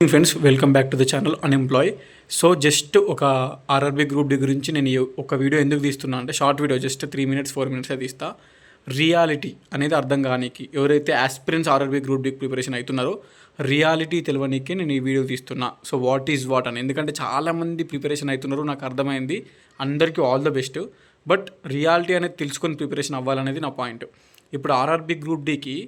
Friends welcome back to the channel unemploy so just ఒక RRB group D గురించి నేను ఒక వీడియో ఎందుకు తీస్తున్నా అంటే short video just three minutes four minutes తీస్తా. రియాలిటీ అనేది అర్థం కానీకి ఎవరైతే aspirants RRB group D preparation అవుతున్నారో రియాలిటీ తెలియనీకి నేను ఈ వీడియో తీస్తున్నా. సో వాట్ ఈజ్ వాట్ అని. ఎందుకంటే చాలామంది ప్రిపరేషన్ అవుతున్నారు నాకు అర్థమైంది. అందరికీ all the best but reality అనేది తెలుసుకొని ప్రిపరేషన్ అవ్వాలనేది నా పాయింట్ ఇప్పుడు RRB group డికి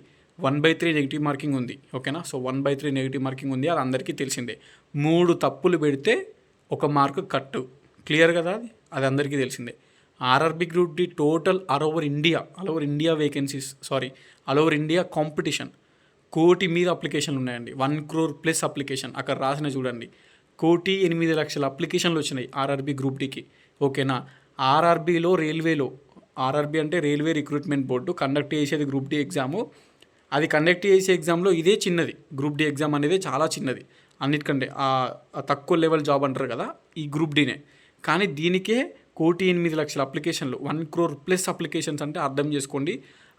one by three negative marking ఉంది ఓకేనా? So one by three negative marking ఉంది అది అందరికీ తెలిసిందే. మూడు తప్పులు పెడితే ఒక మార్క్ కట్టు. క్లియర్ కదా అది? అది అందరికీ తెలిసిందే. RRB group D total all over India all over India vacancies sorry all over India competition కోటి మీద అప్లికేషన్లు ఉన్నాయండి. వన్ క్రోర్ ప్లస్ అప్లికేషన్ అక్కడ రాసిన చూడండి. కోటి ఎనిమిది లక్షల అప్లికేషన్లు వచ్చినాయి ఆర్ఆర్బి గ్రూప్ డికి ఓకేనా? ఆర్ఆర్బిలో రైల్వేలో ఆర్ఆర్బి అంటే రైల్వే రిక్రూట్మెంట్ బోర్డు కండక్ట్ చేసేది గ్రూప్ డి ఎగ్జాము అది కండక్ట్ చేసే ఎగ్జామ్లో ఇదే చిన్నది. గ్రూప్ డి ఎగ్జామ్ అనేది చాలా చిన్నది. అన్నిటికంటే తక్కువ లెవెల్ జాబ్ అంటారు కదా ఈ గ్రూప్ డీనే కానీ దీనికే కోటి ఎనిమిది లక్షల అప్లికేషన్లు వన్ క్రోర్ ప్లస్ అప్లికేషన్స్ అంటే అర్థం చేసుకోండి.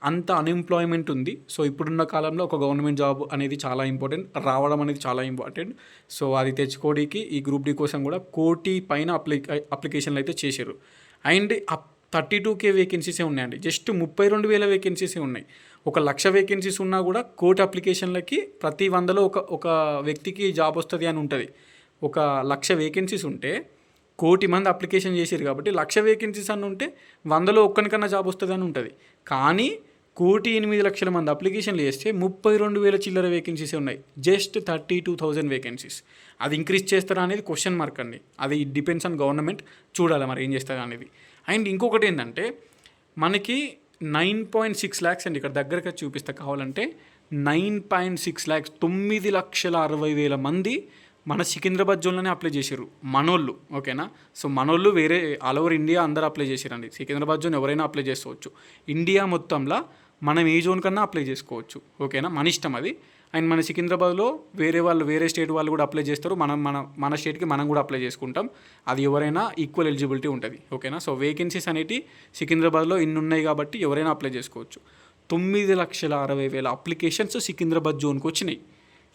అంత అన్ఎంప్లాయ్మెంట్ ఉంది. సో ఇప్పుడున్న కాలంలో ఒక గవర్నమెంట్ జాబ్ అనేది చాలా ఇంపార్టెంట్ రావడం అనేది చాలా ఇంపార్టెంట్ సో అది తెచ్చుకోవడానికి ఈ గ్రూప్ డి కోసం కూడా కోటి పైన అప్లి అప్లికేషన్లు అయితే చేశారు. అండ్ థర్టీ టూ కే వేకెన్సీసే ఉన్నాయండి. జస్ట్ ముప్పై రెండు వేల వేకెన్సీసే ఉన్నాయి. ఒక లక్ష వేకెన్సీస్ ఉన్నా కూడా కోటి అప్లికేషన్లకి ప్రతి వందలో ఒక ఒక వ్యక్తికి జాబ్ వస్తుంది అని ఉంటుంది. ఒక లక్ష వేకెన్సీస్ ఉంటే కోటి మంది అప్లికేషన్ చేశారు కాబట్టి లక్ష వేకెన్సీస్ అని ఉంటే వందలో ఒక్కనికన్నా జాబ్ వస్తుంది అని ఉంటుంది. కానీ కోటి ఎనిమిది లక్షల మంది అప్లికేషన్లు చేస్తే ముప్పై రెండు వేల చిల్లర వేకెన్సీసే ఉన్నాయి. Just thirty two thousand vacancies అది ఇంక్రీజ్ చేస్తారా అనేది క్వశ్చన్ మార్క్ అండి. అది డిపెండ్స్ ఆన్ గవర్నమెంట్ చూడాలి మరి ఏం చేస్తారా అనేది. అండ్ ఇంకొకటి ఏంటంటే మనకి నైన్ పాయింట్ సిక్స్ ల్యాక్స్ అండి. ఇక్కడ దగ్గరగా చూపిస్తా కావాలంటే నైన్ పాయింట్ సిక్స్ ల్యాక్స్ తొమ్మిది లక్షల అరవై వేల మంది మన సికింద్రాబాద్ జోన్లోనే అప్లై చేశారు. మనోళ్ళు ఓకేనా? సో మనోళ్ళు వేరే ఆల్ ఓవర్ ఇండియా అందరూ అప్లై చేశారండి. సికింద్రాబాద్ జోన్ ఎవరైనా అప్లై చేసుకోవచ్చు. ఇండియా మొత్తంలో మనం ఏ జోన్ కన్నా అప్లై చేసుకోవచ్చు. ఓకేనా? మన ఇష్టం అది. అండ్ మన సికింద్రాబాద్లో వేరే వాళ్ళు వేరే స్టేట్ వాళ్ళు కూడా అప్లై చేస్తారు. మనం మన మన స్టేట్కి మనం కూడా అప్లై చేసుకుంటాం. అది ఎవరైనా ఈక్వల్ ఎలిజిబిలిటీ ఉంటుంది. ఓకేనా సో వేకెన్సీస్ అనేవి సికింద్రాబాద్లో ఇన్ని ఉన్నాయి కాబట్టి ఎవరైనా అప్లై చేసుకోవచ్చు. తొమ్మిది లక్షల అరవై వేల అప్లికేషన్స్ సికింద్రాబాద్ జోన్కి వచ్చినాయి.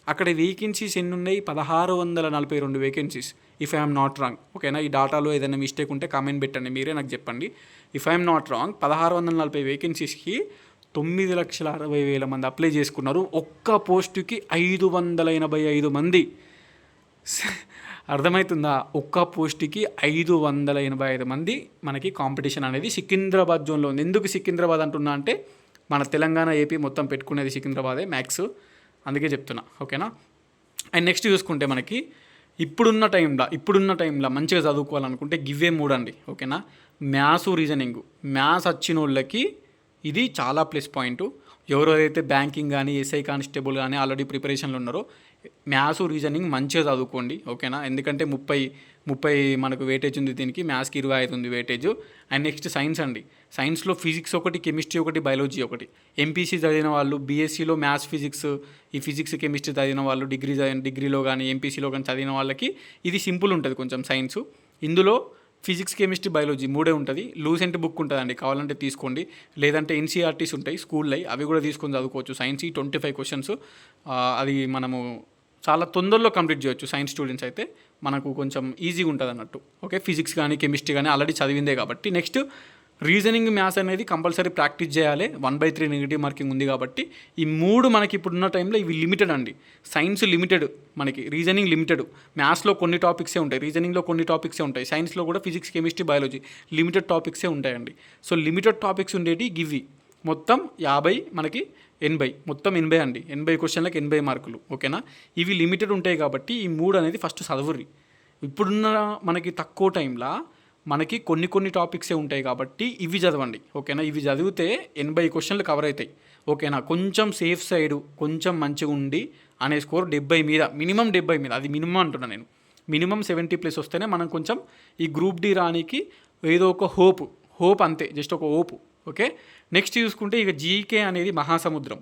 అక్కడ వేకెన్సీస్ ఎన్ని ఉన్నాయి? పదహారు వందల నలభై రెండు vacancies if I'm not wrong ఓకేనా ఈ డాటాలో ఏదైనా మిస్టేక్ ఉంటే కామెంట్ పెట్టండి. మీరే నాకు చెప్పండి. ఇఫ్ ఐఎమ్ నాట్ రాంగ్ పదహారు వందల నలభై వేకెన్సీస్కి తొమ్మిది లక్షల అరవై వేల మంది అప్లై చేసుకున్నారు. ఒక్క పోస్టుకి ఐదు వందల ఎనభై ఐదు మంది. అర్థమవుతుందా ఒక్క పోస్ట్కి ఐదు వందల ఎనభై ఐదు మంది మనకి కాంపిటీషన్ అనేది సికింద్రాబాద్ జోన్లో ఉంది. ఎందుకు సికింద్రాబాద్ అంటున్నా అంటే మన తెలంగాణ ఏపీ మొత్తం పెట్టుకునేది సికింద్రాబాదే మ్యాథ్స్ అందుకే చెప్తున్నా ఓకేనా? అండ్ నెక్స్ట్ చూసుకుంటే మనకి ఇప్పుడున్న టైంలో ఇప్పుడున్న టైంలో మంచిగా చదువుకోవాలనుకుంటే గివ్వే మూడు అండి ఓకేనా? Maths reasoning. మ్యాథ్స్ వచ్చిన వాళ్ళకి ఇది చాలా ప్లస్ పాయింట్. ఎవరైతే బ్యాంకింగ్ కానీ ఎస్ఐ కానిస్టేబుల్ కానీ ఆల్రెడీ ప్రిపరేషన్లో ఉన్నారో మ్యాథ్స్ రీజనింగ్ మంచిగా చదువుకోండి ఓకేనా? ఎందుకంటే ముప్పై ముప్పై మనకు వేటేజ్ ఉంది దీనికి మ్యాథ్స్కి ఇరవై ఐదు ఉంది వేటేజ్. అండ్ నెక్స్ట్ సైన్స్ అండి. సైన్స్లో ఫిజిక్స్ ఒకటి కెమిస్ట్రీ ఒకటి బయాలజీ ఒకటి. ఎంపీసీ చదివిన వాళ్ళు బీఎస్సీలో మ్యాథ్స్ ఫిజిక్స్ ఈ ఫిజిక్స్ కెమిస్ట్రీ చదివిన వాళ్ళు డిగ్రీ చదివిన డిగ్రీలో కానీ ఎంపీసీలో కానీ చదివిన వాళ్ళకి ఇది సింపుల్ ఉంటుంది కొంచెం సైన్స్. ఇందులో ఫిజిక్స్ కెమిస్ట్రీ బయాలజీ మూడే ఉంటుంది. లూసెంట్ బుక్ ఉంటుందండి. కావాలంటే తీసుకోండి. లేదంటే ఎన్సీఆర్టీస్ ఉంటాయి స్కూల్లో అవి కూడా తీసుకొని చదువుకోవచ్చు. Science twenty five questions. అది మనము చాలా తొందరలో కంప్లీట్ చేయొచ్చు సైన్స్ స్టూడెంట్స్ అయితే. మనకు కొంచెం ఈజీగా ఉంటుంది అన్నట్టు ఓకే? ఫిజిక్స్ కానీ కెమిస్ట్రీ కానీ ఆల్రెడీ చదివిందే కాబట్టి. నెక్స్ట్ రీజనింగ్ మ్యాథ్స్ అనేది కంపల్సరీ ప్రాక్టీస్ చేయాలి. One by three negative marking ఉంది కాబట్టి ఈ మూడు మనకి ఇప్పుడున్న టైంలో ఇవి లిమిటెడ్ అండి. సైన్స్ లిమిటెడ్ మనకి రీజనింగ్ లిమిటెడ్. మ్యాథ్స్లో కొన్ని టాపిక్సే ఉంటాయి రీజనింగ్లో కొన్ని టాపిక్సే ఉంటాయి. సైన్స్లో కూడా ఫిజిక్స్ కెమిస్ట్రీ బయాలజీ లిమిటెడ్ టాపిక్సే ఉంటాయండి. సో లిమిటెడ్ టాపిక్స్ ఉండేటి గివి మొత్తం యాభై మనకి ఎనభై మొత్తం ఎనభై అండి. ఎనభై క్వశ్చన్లకు ఎనభై మార్కులు ఓకేనా? ఇవి లిమిటెడ్ ఉంటాయి కాబట్టి ఈ మూడు అనేది ఫస్ట్ చదువుర్రి. ఇప్పుడున్న మనకి తక్కువ టైంలో మనకి కొన్ని కొన్ని టాపిక్సే ఉంటాయి కాబట్టి ఇవి చదవండి ఓకేనా? ఇవి చదివితే ఎనభై క్వశ్చన్లు కవర్ అవుతాయి ఓకేనా? కొంచెం సేఫ్ సైడ్ కొంచెం మంచిగా ఉండి అనే స్కోర్ డెబ్బై మీద మినిమం డెబ్బై మీద అది మినిమం అంటున్నా నేను. మినిమం సెవెంటీ ప్లస్ వస్తేనే మనం కొంచెం ఈ గ్రూప్ డి రానికి ఏదో ఒక హోప్ హోప్ అంతే జస్ట్ ఒక హోప్ ఓకే? నెక్స్ట్ చూసుకుంటే ఇక జీకే అనేది మహాసముద్రం.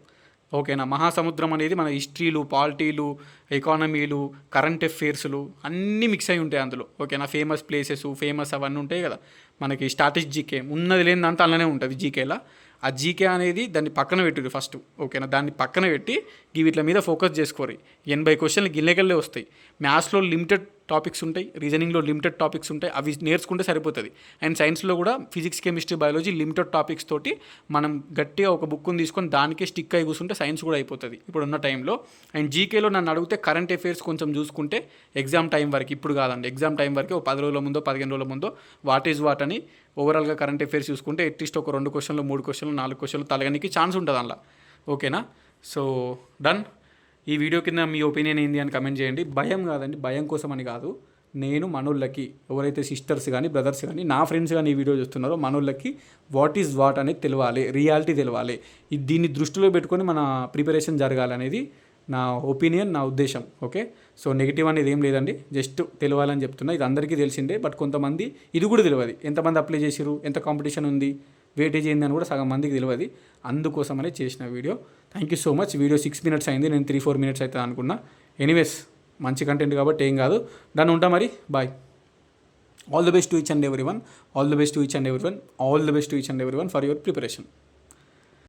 ఓకేనా? మహాసముద్రం అనేది మన హిస్టరీలు పాలిటీలు ఎకానమీలు కరెంట్ అఫేర్స్లు అన్నీ మిక్స్ అయి ఉంటాయి అందులో. ఓకేనా? ఫేమస్ ప్లేసెస్ ఫేమస్ అవన్నీ ఉంటాయి కదా. మనకి స్టాటిస్ జీకే ఉన్నది లేనిదంతా అలానే ఉంటుంది జీకేలా ఆ జీకే అనేది దాన్ని పక్కన పెట్టుడు ఫస్ట్ ఓకేనా? దాన్ని పక్కన పెట్టి వీటి మీద ఫోకస్ చేసుకోరు ఎనభై క్వశ్చన్లు గిల్లెగల్లే వస్తాయి. మ్యాథ్స్లో లిమిటెడ్ టాపిక్స్ ఉంటాయి రీజనింగ్లో లిమిటెడ్ టాపిక్స్ ఉంటాయి అవి నేర్చుకుంటే సరిపోతుంది. అండ్ సైన్స్లో కూడా physics chemistry biology limited topics తోటి మనం గట్టిగా ఒక బుక్ని తీసుకొని దానికే స్టిక్ అయి కూర్చుంటే సైన్స్ కూడా అయిపోతుంది ఇప్పుడున్న టైంలో అండ్ జీకేలో నన్ను అడిగితే కరెంట్ అఫైర్స్ కొంచెం చూసుకుంటే ఎగ్జామ్ టైం వరకు ఇప్పుడు కాదండి ఎగ్జామ్ టైం వరకు ఒక పది రోజుల ముందో పదిహేను రోజుల ముందో వాట్ ఈజ్ వాట్ అని ఓవరాల్గా కరెంట్ అఫైర్స్ చూసుకుంటే అట్లీస్ట్ ఒక రెండు క్వశ్చన్లు మూడు క్వశ్చన్లు నాలుగు క్వశ్చన్లు తలగనికి ఛాన్స్ ఉంటుంది అందులో. ఓకేనా సో డన్ ఈ వీడియో కింద మీ ఒపీనియన్ ఏంది అని కమెంట్ చేయండి. భయం కాదండి భయం కోసం అని కాదు. నేను మనోళ్ళకి ఎవరైతే సిస్టర్స్ కానీ బ్రదర్స్ కానీ నా ఫ్రెండ్స్ కానీ ఈ వీడియో చూస్తున్నారో మనోళ్ళకి వాట్ ఈజ్ వాట్ అనేది తెలియాలి రియాలిటీ తెలియాలి ఇది దీన్ని దృష్టిలో పెట్టుకొని మన ప్రిపరేషన్ జరగాలనేది నా ఒపీనియన్ నా ఉద్దేశం. ఓకే సో నెగిటివ్ అనేది ఏం లేదండి. జస్ట్ తెలియాలని చెప్తున్నా. ఇది అందరికీ తెలిసిందే. బట్ కొంతమంది ఇది కూడా తెలియదు ఎంతమంది అప్లై చేసిరు ఎంత కాంపిటీషన్ ఉంది? వేటేజ్ ఏంది అని కూడా సగం మందికి తెలియదు. అందుకోసమనే చేసిన video. Thank you so much video six minutes అయింది. నేను త్రీ ఫోర్ మినిట్స్ అవుతుంది అనుకున్నా. ఎనీవేస్ మంచి కంటెంట్ కాబట్టి ఏం కాదు. దాన్ని ఉంటా మరి. Bye all the best to each and every one all the best to each and every one all the best to each and every one for your preparation